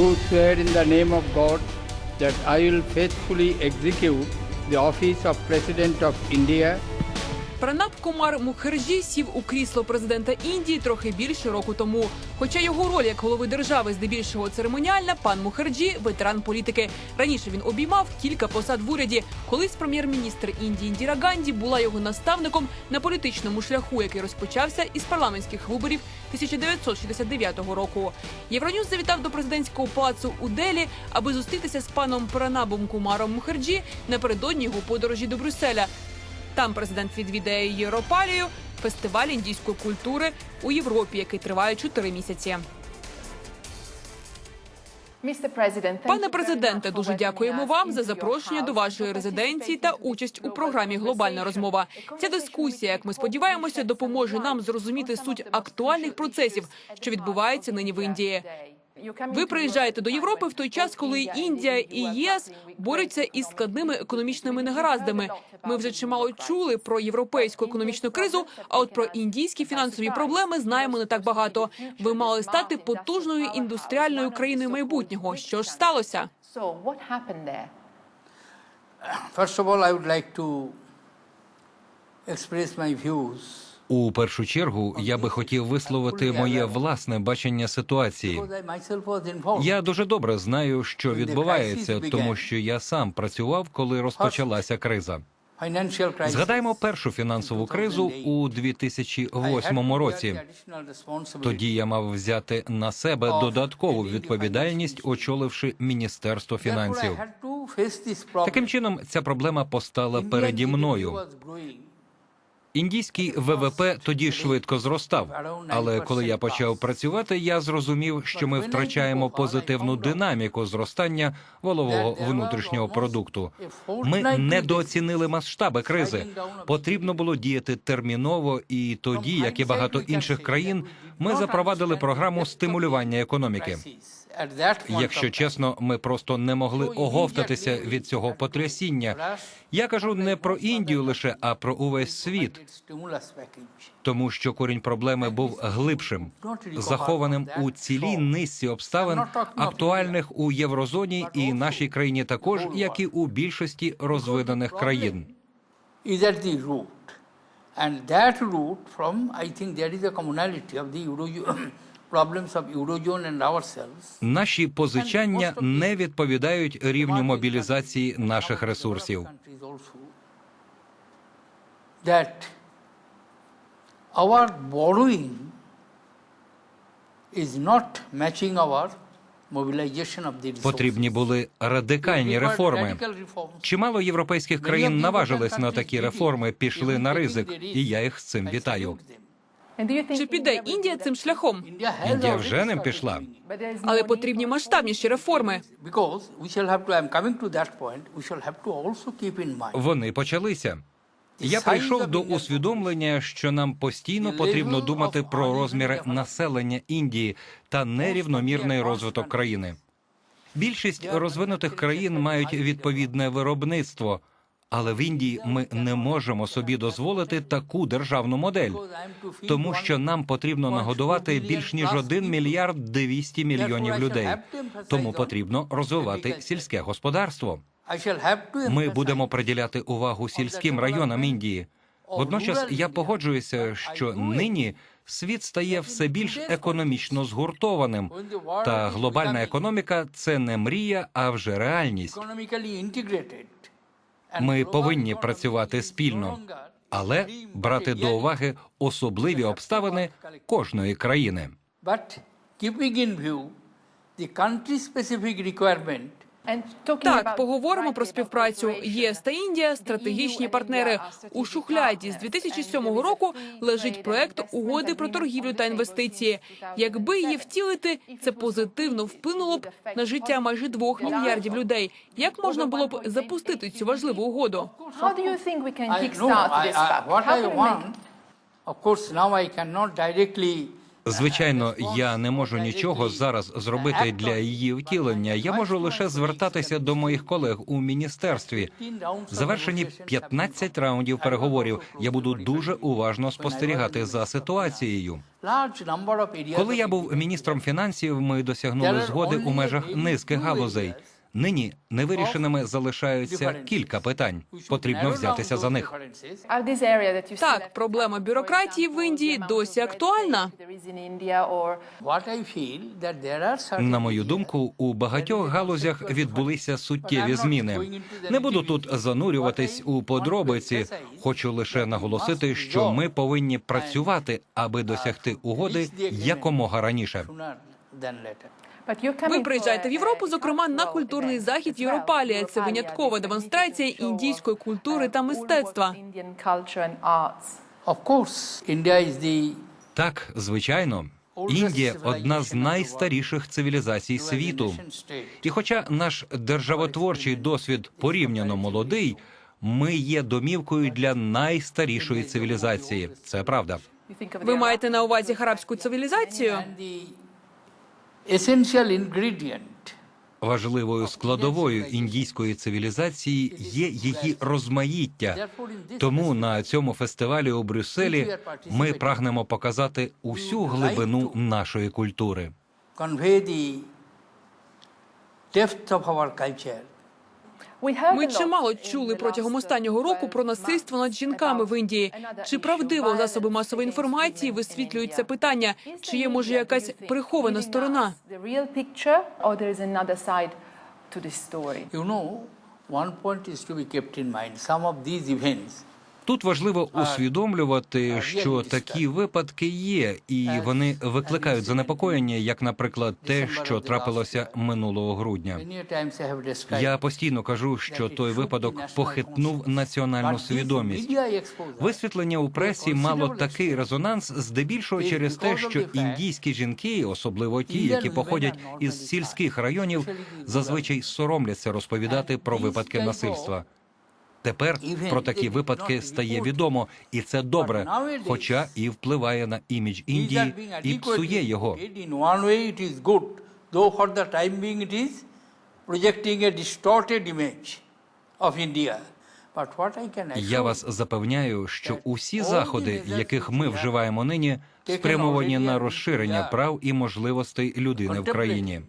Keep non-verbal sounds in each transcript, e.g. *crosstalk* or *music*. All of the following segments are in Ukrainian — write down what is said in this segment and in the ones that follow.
do swear in the name of God that I will faithfully execute the office of President of India Пранаб Кумар Мукхерджі сів у крісло президента Індії трохи більше року тому. Хоча його роль як голови держави здебільшого церемоніальна, пан Мукхерджі – ветеран політики. Раніше він обіймав кілька посад в уряді. Колись прем'єр-міністр Індії Індіра Ганді була його наставником на політичному шляху, який розпочався із парламентських виборів 1969 року. Євроньюз завітав до президентського палацу у Делі, аби зустрітися з паном Пранабом Кумаром Мукхерджі напередодні його подорожі до Брюсселя. Там президент відвідає Європалію, фестиваль індійської культури у Європі, який триває чотири місяці. Пане президенте, дуже дякуємо вам за запрошення до вашої резиденції та участь у програмі Глобальна розмова. Ця дискусія, як ми сподіваємося, допоможе нам зрозуміти суть актуальних процесів, що відбуваються нині в Індії. Ви приїжджаєте до Європи в той час, коли Індія і ЄС борються із складними економічними негараздами. Ми вже чимало чули про європейську економічну кризу. А от про індійські фінансові проблеми знаємо не так багато. Ви мали стати потужною індустріальною країною майбутнього. Що ж сталося? First of all, I would like to express my views У першу чергу я би хотів висловити моє власне бачення ситуації. Я дуже добре знаю, що відбувається, тому що я сам працював, коли розпочалася криза. Згадаємо першу фінансову кризу у 2008 році. Тоді я мав взяти на себе додаткову відповідальність, очоливши міністерство фінансів. Таким чином, ця проблема постала переді мною. Індійський ВВП тоді швидко зростав. Але коли я почав працювати, я зрозумів, що ми втрачаємо позитивну динаміку зростання валового внутрішнього продукту. Ми недооцінили масштаби кризи. Потрібно було діяти терміново, і тоді, як і багато інших країн, ми запровадили програму стимулювання економіки. Якщо чесно, ми просто не могли оговтатися від цього потрясіння. Я кажу не про Індію лише, а про увесь світ, тому що корінь проблеми був глибшим, захованим у цілій низці обставин, актуальних у єврозоні і нашій країні, також як і у більшості розвинених країн. And that root from, I think there is a commonality of the Euro *clears throat* Наші позичання не відповідають рівню мобілізації наших ресурсів. Потрібні були радикальні реформи. Чимало європейських країн наважились на такі реформи, пішли на ризик, і я їх з цим вітаю. Чи піде Індія цим шляхом? Індія вже ним пішла. Але потрібні масштабніші реформи. Вони почалися. Я прийшов до усвідомлення, що нам постійно потрібно думати про розміри населення Індії та нерівномірний розвиток країни. Більшість розвинутих країн мають відповідне виробництво, але в Індії ми не можемо собі дозволити таку державну модель, тому що нам потрібно нагодувати більш ніж 1 мільярд 200 мільйонів людей. Тому потрібно розвивати сільське господарство. Ми будемо приділяти увагу сільським районам Індії. Водночас я погоджуюся, що нині світ стає все більш економічно згуртованим, та глобальна економіка це не мрія, а вже реальність. Ми повинні працювати спільно, але брати до уваги особливі обставини кожної країни. But keeping in view the country-specific requirement And talking Так, поговоримо про співпрацю. ЄС та Індія стратегічні партнери. У шухляді з 2007 року лежить проект угоди про торгівлю та інвестиції. Якби її втілити, це позитивно вплинуло б на життя майже двох мільярдів людей. Як можна було б запустити цю важливу угоду? I know I, I, what I can we make want. Of course, now I cannot directly Звичайно, я не можу нічого зараз зробити для її втілення. Я можу лише звертатися до моїх колег у міністерстві. Завершені 15 раундів переговорів. Я буду дуже уважно спостерігати за ситуацією. Коли я був міністром фінансів, ми досягнули згоди у межах низки галузей. Нині невирішеними залишаються кілька питань. Потрібно взятися за них. Так, проблема бюрократії в Індії досі актуальна. На мою думку, у багатьох галузях відбулися суттєві зміни. Не буду тут занурюватись у подробиці. Хочу лише наголосити, що ми повинні працювати, аби досягти угоди якомога раніше. Ви приїжджаєте в Європу, зокрема на культурний захід. Європалія. Це виняткова демонстрація індійської культури та uh, мистецтва. Так, звичайно, Індія одна з найстаріших цивілізацій світу. І хоча наш державотворчий досвід порівняно молодий, ми є домівкою для найстарішої цивілізації. Це правда. Ви маєте на увазі арабську цивілізацію? And the essential ingredient Важливою складовою індійської цивілізації є її розмаїття. Тому на цьому фестивалі у Брюсселі ми прагнемо показати усю глибину нашої культури. convey the depth of our culture. Ми чимало чули протягом uh, останнього року про 12 насильство над жінками в Індії. Чи правдиво засоби масової інформації висвітлюють це питання? Чи є може якась прихована сторона? You know, one point is to be kept in mind. Some of these events Тут важливо усвідомлювати, що такі випадки є, і вони викликають занепокоєння, як, наприклад, те, що трапилося минулого грудня. Я постійно кажу, що той випадок похитнув національну свідомість. Висвітлення у пресі мало такий резонанс, здебільшого через те, що індійські жінки, особливо ті, які походять із сільських районів, зазвичай соромляться розповідати про випадки насильства. Тепер про такі випадки стає відомо, і це добре, хоча і впливає на імідж Індії і псує його. Я вас запевняю, що усі заходи, яких ми вживаємо нині, спрямовані на розширення прав і можливостей людини в країні.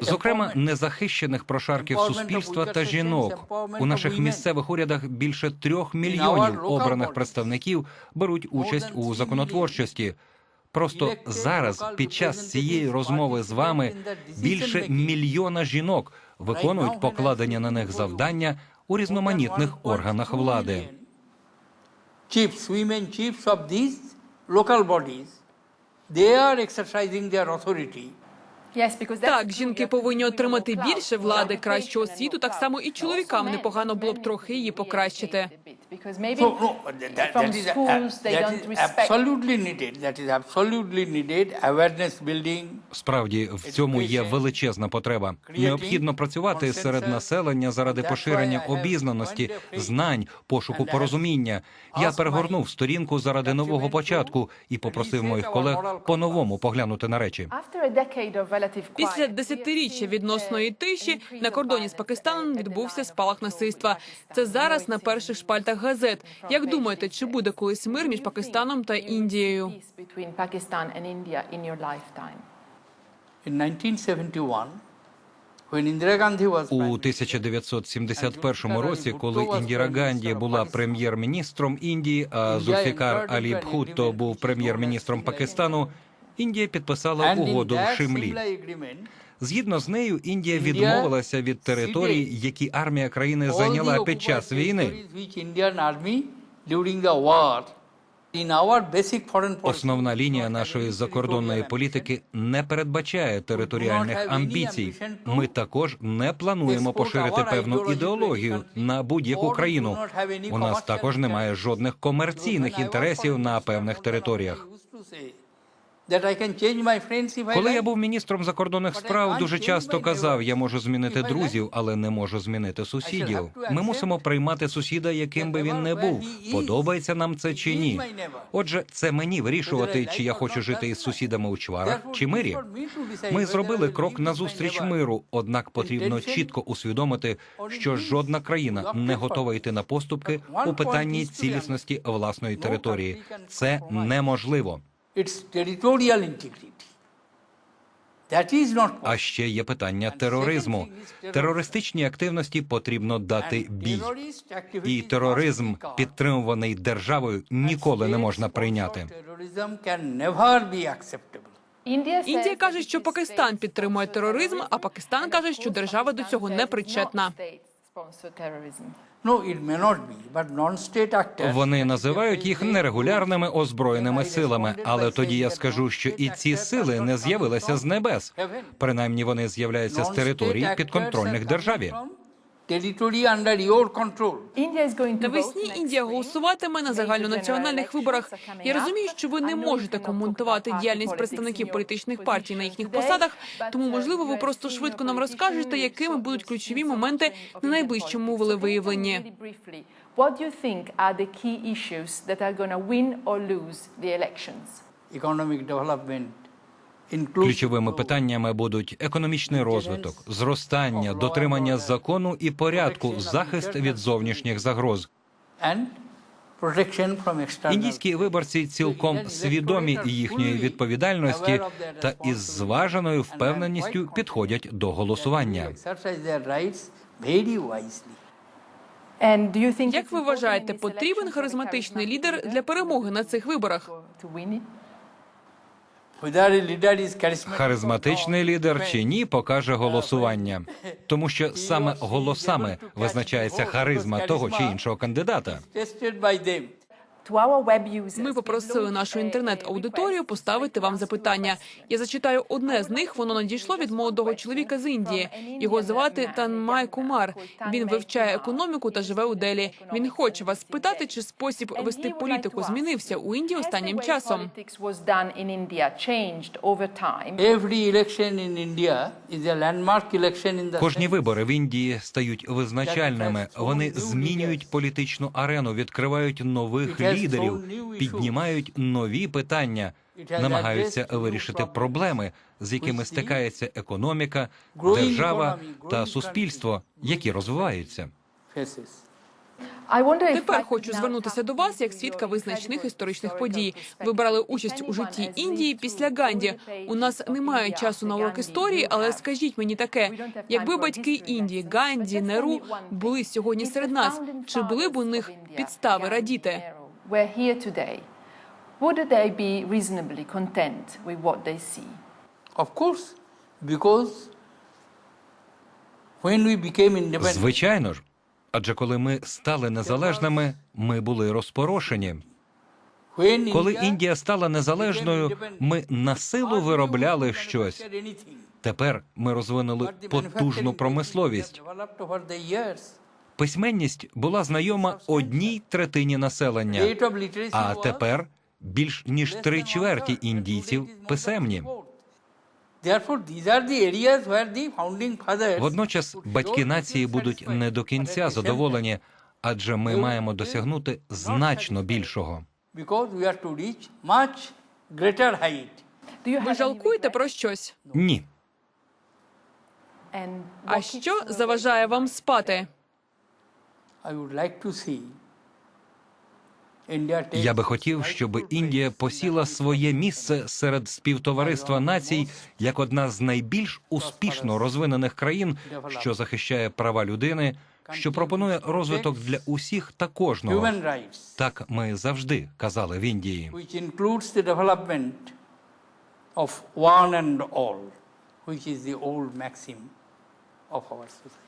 Зокрема, незахищених прошарків суспільства та жінок. у наших місцевих урядах більше трьох мільйонів обраних представників беруть участь у законотворчості. Просто зараз, під час цієї розмови з вами, більше мільйона жінок виконують покладені на них завдання у різноманітних органах влади. Chiefs, women chiefs of these local bodies, they are exercising their authority. Yes, because that's Так, жінки повинні women отримати більше more влади, and освіту. Так само і чоловікам непогано men- було б трохи її покращити. Because maybe So, no, that, from that is schools they that don't is respect absolutely needed. That is absolutely needed. Awareness building. Справді в цьому є величезна потреба. Необхідно працювати серед населення заради поширення обізнаності, знань, пошуку порозуміння. Я перегорнув сторінку заради нового початку і попросив моїх колег по-новому поглянути на речі. Після десятиріччя відносної uh, тиші на кордоні з Пакистаном відбувся спалах насильства. Це зараз на перших in шпальтах газет. Як думаєте, чи буде колись мир між Пакистаном та Індією? Peace between Pakistan and India in your lifetime. In 1971, when Indira Gandhi was У 1971 році, коли Індіра Ганді була прем'єр-міністром Індії, а Зульфікар Алі Бхутто був прем'єр-міністром Пакистану, Індія підписала угоду в Шимлі. Згідно з нею, Індія відмовилася від територій, які армія країни зайняла під час війни. Основна лінія нашої закордонної політики не передбачає територіальних амбіцій. Ми також не плануємо поширити певну ідеологію на будь-яку країну. У нас також немає жодних комерційних інтересів на певних територіях. Коли я був міністром закордонних справ, дуже часто казав, я можу змінити друзів, але не можу змінити сусідів. Ми мусимо приймати сусіда, яким би він не був. Подобається нам це чи ні. Отже, це мені вирішувати, чи я хочу жити із сусідами у чварах чи мирі. Ми зробили крок назустріч миру, однак потрібно чітко усвідомити, що жодна країна не готова йти на поступки у питанні цілісності власної території. Це неможливо. It's territorial integrity. А ще є питання тероризму. Терористичній активності потрібно дати бій. І тероризм, підтримуваний державою, ніколи не можна прийняти. Індія каже, що Пакистан підтримує тероризм, а Пакистан каже, що держава до цього не причетна. Вони називають їх нерегулярними озброєними силами. Але тоді я скажу, що і ці сили не з'явилися з небес. Принаймні вони з'являються з території підконтрольних державі. Навесні Індія голосуватиме на загальнонаціональних виборах. Я розумію, що ви не можете коментувати діяльність представників політичних партій на їхніх посадах, тому можливо, ви просто швидко нам розкажете, якими будуть ключові моменти на найближчому волевиявленні. What do Ключовими питаннями будуть економічний розвиток, зростання, дотримання закону і порядку, захист від зовнішніх загроз. Індійські виборці цілком свідомі їхньої відповідальності та із зваженою впевненістю підходять до голосування. Як ви вважаєте, потрібен харизматичний лідер для перемоги на цих виборах? Харизматичний лідер чи ні, покаже голосування, *laughs* тому що саме голосами визначається харизма того чи іншого кандидата. Ми попросили нашу інтернет-аудиторію поставити вам запитання. Я зачитаю одне з них. Воно надійшло від молодого чоловіка з Індії. Його звати Танмай Кумар. Він вивчає економіку та живе у Делі. Він хоче вас спитати, чи спосіб вести політику змінився у Індії останнім часом. Кожні вибори в Індії стають визначальними. Вони змінюють політичну арену, відкривають нових лідерів, піднімають нові питання, намагаються вирішити проблеми, з якими стикається економіка, держава та суспільство, які розвиваються. Тепер хочу звернутися до вас як свідка визначних історичних подій. Ви брали участь у житті Індії після Ганді. У нас немає часу на урок історії, але скажіть мені таке: якби батьки Індії, Ганді, Неру були сьогодні серед нас, чи були б у них підстави радіти? Were here today, would they be reasonably content with what they see? Of course, because when we became independent, Звичайно ж, адже коли ми стали незалежними, ми були розпорошені. when Коли India Індія стала незалежною, ми на силу виробляли щось. Тепер ми розвинули потужну промисловість. Письменність була знайома одній третині населення, а тепер більш ніж три чверті індійців писемні. Водночас батьки нації будуть не до кінця задоволені, адже ми маємо досягнути значно більшого. Ви жалкуєте про щось? Ні, А що заважає вам спати? I would like to see India take я би хотів, щоб Індія посіла своє місце серед співтовариства націй як одна з найбільш успішно розвинених країн, що захищає права людини, що пропонує розвиток для усіх та кожного. Так ми завжди казали в Індії. of one and all, which is the old maxim of our society.